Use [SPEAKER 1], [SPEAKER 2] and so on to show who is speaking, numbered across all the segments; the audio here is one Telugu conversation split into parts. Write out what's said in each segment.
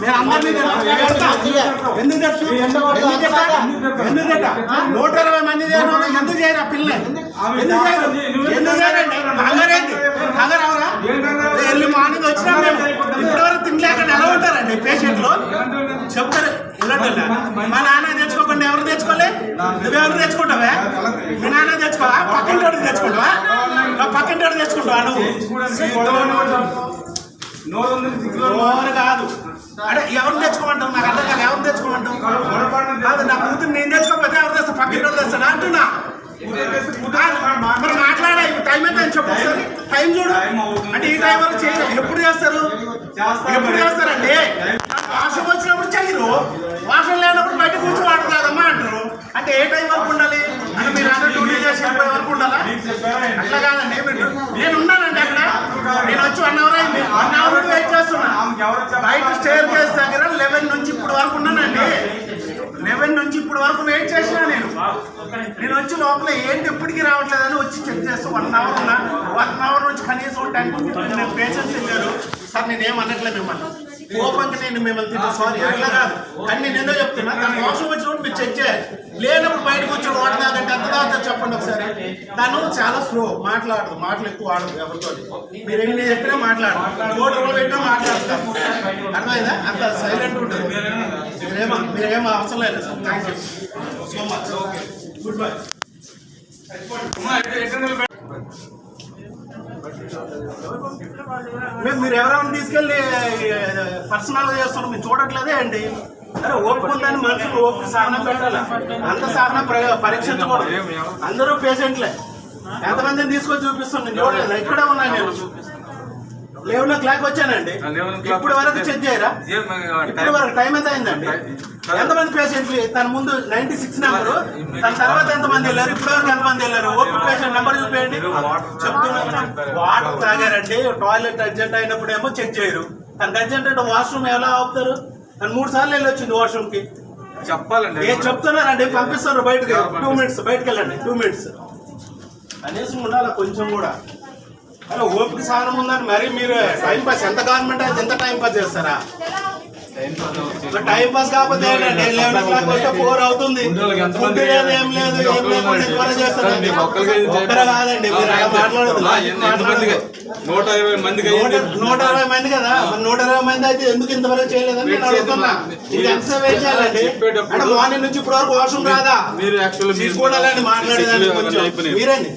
[SPEAKER 1] నేను అందరినీ. ఎందుకు తిడతా? ఎందుకు తిడతా? నూట ఇరవై మంది ఎందుకు చేయరా పిల్ల ఎందుకు చేయరు ఎందుకు చేయరండి కంగారేంటి కంగారు అవరా ఎల్లు మార్నింగ్ వచ్చినా మేము ఇప్పటివరకు తినలేక ఎలా ఉంటారండి పేషెంట్లు చెప్తారు మా నాన్న తెచ్చుకోకుండా ఎవరు తెచ్చుకోలే నువ్వెవరు తెచ్చుకుంటావా మీ నాన్న తెచ్చుకోవా పక్కింటి తెచ్చుకుంటావా నా పక్కింటి తెచ్చుకుంటావా నువ్వు కాదు అంటే ఎవరు తెచ్చుకోమంటావు? నాకు అర్థం కాదు ఎవరు తెచ్చుకోమంటావు? కాదు నా కూతురు నేను తెచ్చుకోకపోతే ఎవరు తెస్తా పక్కింటి తెస్తాడా అంటున్నా. మరి మాట్లాడే టైం ఎంత అని చెప్పు ఒకసారి. టైం చూడు. అంటే ఈ టైం వరకు చేయరు ఎప్పుడు చేస్తారు? ఎప్పుడు చేస్తారండి వాషం వచ్చినప్పుడు చేయరు? వాషం లేనప్పుడు బయట కూర్చొని వాడుతుందమ్మా అంటారు. అంటే ఏ టైం వరకు ఉండాలి? అంటే మీరు అందరూ డ్యూటీ చేసి వెళ్ళిపోయే వరకు ఉండాలా? అట్లా కాదండి మీరు నేను ఉన్నానండి అక్కడ. నేను వచ్చి వన్ అవర్ అయింది. వన్ అవర్ స్టేర్ కేస్ దగ్గర లెవెన్ నుంచి ఇప్పుడు వరకు ఉన్నానండి. లెవెన్ నుంచి ఇప్పుడు వరకు వెయిట్ చేసినా నేను. నేను వచ్చి లోపల ఏంటి ఎప్పటికీ రావట్లేదని వచ్చి చెక్ చేస్తూ వన్ అవర్ ఉన్నా. వన్ అవర్ నుంచి కనీసం టెన్ టు ఫిఫ్టీన్ పేషెంట్స్ వెళ్ళారు సార్ నేను ఏమనట్లేదు మిమ్మల్ని. కోపంగా నేను మిమ్మల్ని తింటా సారీ అట్లా కాదు. కానీ నేను ఏదో చెప్తున్నా దాని మోసం వచ్చినప్పుడు మీరు చెక్ చేయాలి. లేనప్పుడు బయటకు వచ్చి వాటర్ తాగంటే ఎంత తాగుతారు చెప్పండి ఒకసారి. తను చాలా స్లో మాట్లాడదు. మాటలు ఎక్కువ ఆడదు ఎవరితో. మీరు ఎన్ని చెప్పినా మాట్లాడదు. కోటి రూపాయలు పెట్టినా మాట్లాడతారు. అర్థమైందా? అంత సైలెంట్ ఉంటుంది. మీరేమో మీరేమో అవసరం లేదు. Sir thank you so much okay goodbye మీరు ఎవరైనా తీసుకెళ్ళి పర్సనల్గా చేస్తున్నారు? మీరు చూడట్లేదే అండి అరే ఓపిక ఉందని మనుషులు ఓపిక సాధన పెట్టాలి? అంత ప్ర- పరీక్షించకూడదు. అందరూ పేషెంట్లే. ఎంతమందిని తీసుకొని చూపిస్తాను నేను? చూడలేదు ఇక్కడే ఉన్నాను నేను. లెవెన్ ఓ క్లాక్ వచ్చానండి. ఇప్పుడు వరకు చెక్ చేయరా? ఇప్పుడు వరకు టైం ఎంత అయిందండి? ఎంతమంది పేషెంట్లు? తన ముందు నైన్టీ సిక్స్ నెంబర్. తన తర్వాత ఎంతమంది వెళ్ళారు? ఇప్పుడు వరకు ఎంతమంది వెళ్ళారు? ఓపీ పేషెంట్ నెంబర్ చూపేయండి. చెప్తున్నాను వాటర్ తాగారండి. టాయిలెట్ అర్జెంట్ అయినప్పుడు ఏమో చెక్ చేయరు. తనకు అర్జెంట్ అంటే వాష్రూమ్ ఎలా ఆపుతారు? తను మూడు సార్లు వెళ్ళి వచ్చింది వాష్రూమ్కి
[SPEAKER 2] చెప్పాలండి.
[SPEAKER 1] ఏం చెప్తున్నారండి పంపిస్తారు బయటకి. టూ మినిట్స్ బయటకు వెళ్ళండి. Two minutes. కనీసం ఉండాలి కొంచెం కూడా. అరే ఓపిక సాధనం ఉందని మరి మీరు టైం పాస్ ఎంత గవర్నమెంట్ అయితే ఎంత టైం పాస్ చేస్తారా? టైం పాస్ కాకపోతే ఏంటంటే లెవెన్ ఓ క్లాక్ వస్తే ఫోర్ అవుతుంది. ఫుడ్ లేదు ఏం లేదు ఏం లేకుండా చేస్తారండి
[SPEAKER 2] ఇది
[SPEAKER 1] ఒక్కరే కాదండి మీరు అలా మాట్లాడదు
[SPEAKER 2] నూట ఇరవై మందికి
[SPEAKER 1] నూట ఇరవై మంది కదా? నూట ఇరవై మంది అయితే ఎందుకు ఇంతవరకు చేయలేదని నేను అడుగుతున్నా. ఎంతసేపు వెయిట్ చేయాలండి? అంటే మార్నింగ్ నుంచి ఇప్పుడు వరకు వాష్రూమ్ రాదా?
[SPEAKER 2] మీరు యాక్చువల్లీ
[SPEAKER 1] తీసుకోవాలని మాట్లాడేదాన్ని కొంచెం. మీరండి.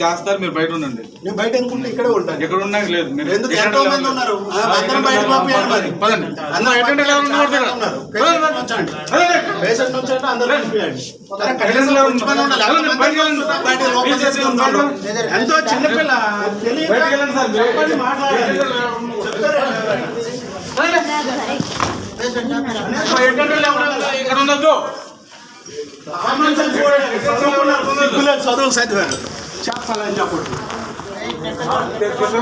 [SPEAKER 2] చేస్తారు మీరు బయట ఉండండి.
[SPEAKER 1] నేను బయట అనుకుంటే ఇక్కడే ఉంటాను
[SPEAKER 2] ఎక్కడ ఉన్నా లేదు మీరు
[SPEAKER 1] ఎందుకు? ఎంతో మంది. ఉన్నారు? అందరం బయట. పంపించాలి మరి.
[SPEAKER 2] పదండి. అందరూ
[SPEAKER 1] చాలా
[SPEAKER 2] ఉన్నారు.
[SPEAKER 1] పేషెంట్ ఉంచండి. అందరూ పంపించండి. ఎంతో చిన్నపిల్ల. ఎక్కడ లేవాలి?
[SPEAKER 2] ఇక్కడ ఉండొద్దు
[SPEAKER 1] కామన్ సెన్స్ కూడా చదువుకున్నారు. సిగ్గులేదు, చదువులు చదివారు చెప్పాలని చెప్పండి
[SPEAKER 2] తిరగకూడదు